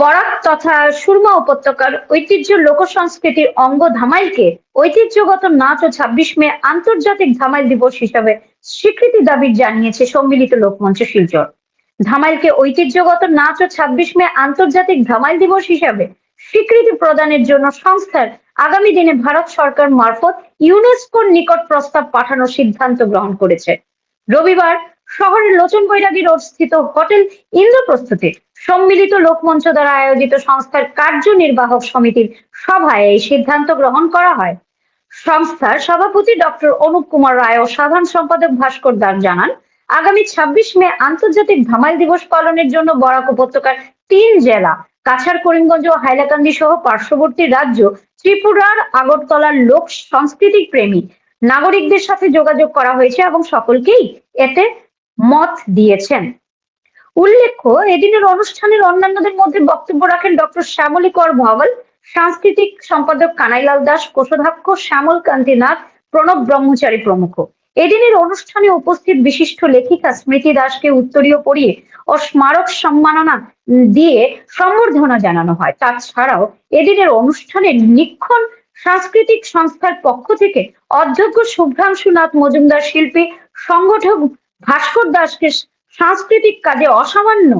বরাক তথা সুরমা উপত্যকার ঐতিহ্য লোক সংস্কৃতির অঙ্গ ধামাইলকে ঐতিহ্যগত নাচ ও ছাব্বিশ মে আন্তর্জাতিক ধামাইল দিবস হিসাবে স্বীকৃতি দাবি জানিয়েছে সম্মিলিত লোকমঞ্চ শিলচর। ধামাইলকে ঐতিহ্যগত নাচ ও ছাব্বিশ মে আন্তর্জাতিক ধামাইল দিবস হিসাবে স্বীকৃতি প্রদানের জন্য সংস্থার আগামী দিনে ভারত সরকার মারফত ইউনেস্কোর নিকট প্রস্তাব পাঠানোর সিদ্ধান্ত গ্রহণ করেছে। রবিবার শহরের লোচন বৈরাগী রোড স্থিত হোটেল ইন্দ্রপ্রস্থতে সম্মিলিত লোকমঞ্চ দ্বারা আয়োজিত সংস্থার কার্যনির্বাহক সমিতির সভায় এই সিদ্ধান্ত গ্রহণ করা হয়। সংস্থার সভাপতি ডক্টর অনুপ কুমার রায় ও সাধারণ সম্পাদক ভাস্কর দাস জানান, আগামী ছাব্বিশ মে আন্তর্জাতিক ধামাইল দিবস পালনের জন্য বরাক উপত্যকার তিন জেলা, কাছাড় করিমগঞ্জ ও হাইলাকান্দি সহ পার্শ্ববর্তী রাজ্য, ত্রিপুরার আগরতলার লোক সংস্কৃতিক প্রেমী নাগরিকদের সাথে যোগাযোগ করা হয়েছে এবং সকলকেই এতে মত দিয়েছেন। উল্লেখ্য, এদিনের অনুষ্ঠানের অন্যান্যদের মধ্যে বক্তব্য রাখেন ডক্টর শ্যামলী কর ভগল সাংস্কৃতিক সম্পাদক কানাইলাল দাস, কোষাধ্যক্ষ শ্যামল কান্তি নাথ, প্রণব ব্রহ্মচারী প্রমুখ। এদিনের অনুষ্ঠানে উপস্থিত বিশিষ্ট লেখিকা স্মৃতি দাসকে উত্তরীয় পড়িয়ে ও স্মারক সম্মাননা দিয়ে সম্বর্ধনা জানানো হয়। তাছাড়াও এদিনের অনুষ্ঠানে নিক্ষণ সাংস্কৃতিক সংস্থার পক্ষ থেকে অধ্যক্ষ শুভ্রাংশু নাথ মজুমদার শিল্পী, সংগঠক ভাস্কর দাসকে সাংস্কৃতিক কাজে অসামান্য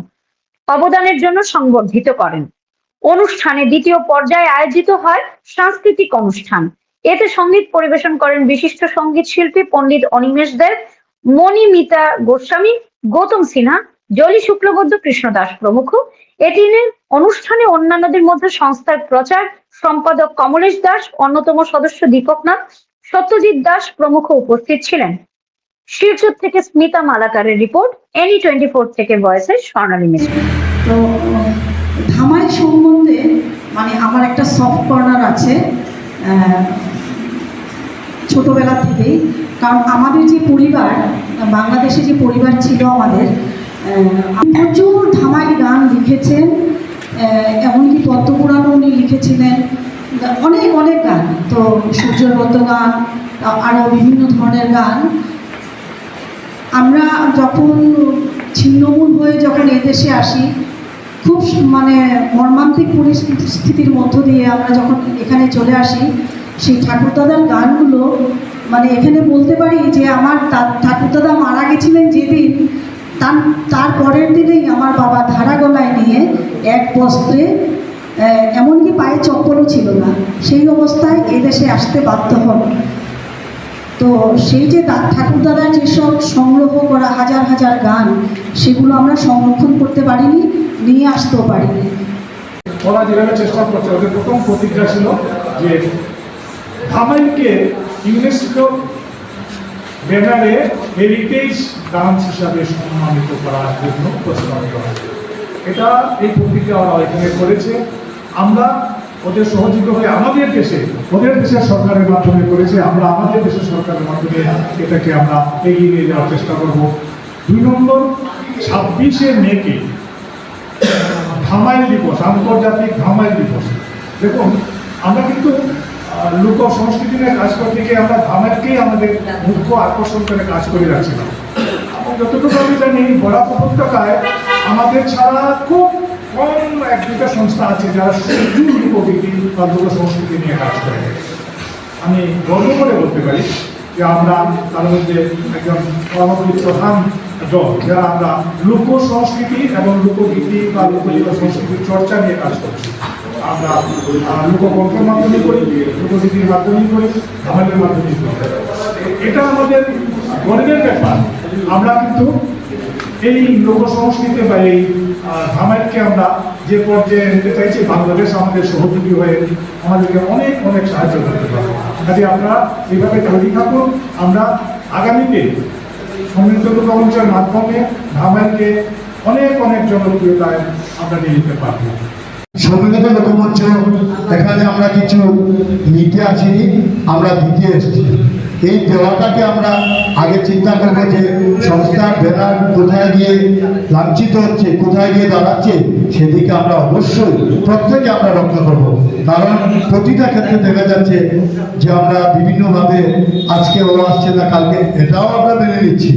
অবদানের জন্য সংবর্ধিত করেন। অনুষ্ঠানে দ্বিতীয় পর্যায়ে আয়োজিত হয় সাংস্কৃতিক অনুষ্ঠান। এতে সংগীত পরিবেশন করেন বিশিষ্ট সংগীত শিল্পী পণ্ডিত অনিমেষ দেব, মণিমিতা গোস্বামী, গৌতম সিনহা, জলি শুক্লবদ্ধ কৃষ্ণ দাস প্রমুখ। এদিনের অনুষ্ঠানে অন্যান্যদের মধ্যে সংস্থার প্রচার সম্পাদক কমলেশ দাস, অন্যতম সদস্য দীপক নাথ, সত্যজিৎ দাস প্রমুখ উপস্থিত ছিলেন। শিলচর থেকে স্মিতা মালাকারের রিপোর্ট, এনি টোয়েন্টি ফোর থেকে ভয়েসের স্বর্ণালী মিশ্র। তো, ধামাই সম্বন্ধে মানে আমার একটা সফট কর্নার আছে ছোটবেলা থেকেই। কারণ আমাদের যে পরিবার, বাংলাদেশে যে পরিবার ছিল আমাদের প্রচুর ধামাই গান লিখেছেন এমনকি পদ্মপুরাণও উনি লিখেছিলেন। অনেক অনেক গান। তো সূর্যবদ্ধ গান আরও বিভিন্ন ধরনের গান। আমরা যখন ছিন্নমূল হয়ে যখন এদেশে আসি, খুব মানে মর্মান্তিক পরিস্থিতির মধ্য দিয়ে আমরা যখন এখানে চলে আসি, সেই ঠাকুরদাদার গানগুলো মানে এখানে বলতে পারি যে আমার ঠাকুরদাদা মারা গেছিলেন যেদিন তার তার পরের দিনেই আমার বাবা ধারা গলায় নিয়ে এক বস্ত্রে এমনকি পায়ে চপ্পলও ছিল না। সেই অবস্থায় এদেশে আসতে বাধ্য হন। তো সেই যে ঠাকুরদাদার যেসব সংগ্রহ করা হাজার হাজার গান, সেগুলো আমরা সংরক্ষণ করতে পারিনি, নিয়ে আসতেও পারিনি। ওরা যেভাবে চেষ্টা করছে, ওদের প্রথম প্রতিজ্ঞা ছিল যে ধামাইলকে ইউনেস্কো ব্যানারে হেরিটেজ ডান্স হিসাবে সম্মানিত করার জন্য প্রস্তাব করা এটা এই প্রতিজ্ঞা ওরা এখানে করেছে। আমরা ওদের সহযোগী হয়ে আমাদের দেশে, ওদের দেশের সরকারের মাধ্যমে করেছে, আমরা আমাদের দেশের সরকারের মাধ্যমে এটাকে আমরা এগিয়ে নিয়ে যাওয়ার চেষ্টা করব। দুই নম্বর, ছাব্বিশে মেকে ধামাইল দিবস, আন্তর্জাতিক ধামাইল দিবস। দেখুন, আমরা কিন্তু লোক সংস্কৃতি নিয়ে কাজ করতে গিয়ে আমরা ধামাইলকেই আমাদের মুখ্য আকর্ষণ করে কাজ করে রাখছিলাম যতটুকু আমি জানি, বরাক উপত্যকায় আমাদের ছাড়া খুব কম এক, দুটা সংস্থা আছে যারা শুধু লোকগীতি বা লোক সংস্কৃতি নিয়ে কাজ করে। আমি গর্ব করে বলতে পারি যে আমরা তার মধ্যে একজন আমাদের প্রধান দল, যারা আমরা লোক সংস্কৃতি এবং লোকগীতি বা লোকগীত সংস্কৃতির চর্চা নিয়ে কাজ করছি। আমরা লোককণ্ঠের মাধ্যমে করি লোকগীতির মাধ্যমে করি আমাদের মাধ্যমে করি। এটা আমাদের গর্বের ব্যাপার। আমরা কিন্তু এই লোক সংস্কৃতি বা এই আহ, আমরা যে পর্যায়ে নিতে চাইছি বাংলাদেশ আমাদের সহযোগী হয়ে আমাদেরকে অনেক অনেক সাহায্য করতে পারবে। কাজে আমরা এইভাবে তৈরি থাকুন। আমরা আগামীতে সমৃদ্ধ লোকমঞ্চের মাধ্যমে ধামাইলকে অনেক অনেক জনপ্রিয়তায় আমরা নিয়ে যেতে পারব। সম্মিলিত লোকমঞ্চ এখানে আমরা কিছু নিতে আসিনি আমরা দিতে এসেছি। এই দেওয়াটাকে আমরা আগে চিন্তা করব যে সংস্থার ব্যানার কোথায় গিয়ে লাঞ্ছিত হচ্ছে, কোথায় গিয়ে দাঁড়াচ্ছে, সেদিকে আমরা অবশ্যই প্রত্যেকে আমরা রক্ষা করব। কারণ প্রতিটা ক্ষেত্রে দেখা যাচ্ছে যে আমরা বিভিন্নভাবে আজকে ও আসছে না, কালকে, এটাও আমরা মেনে নিচ্ছি।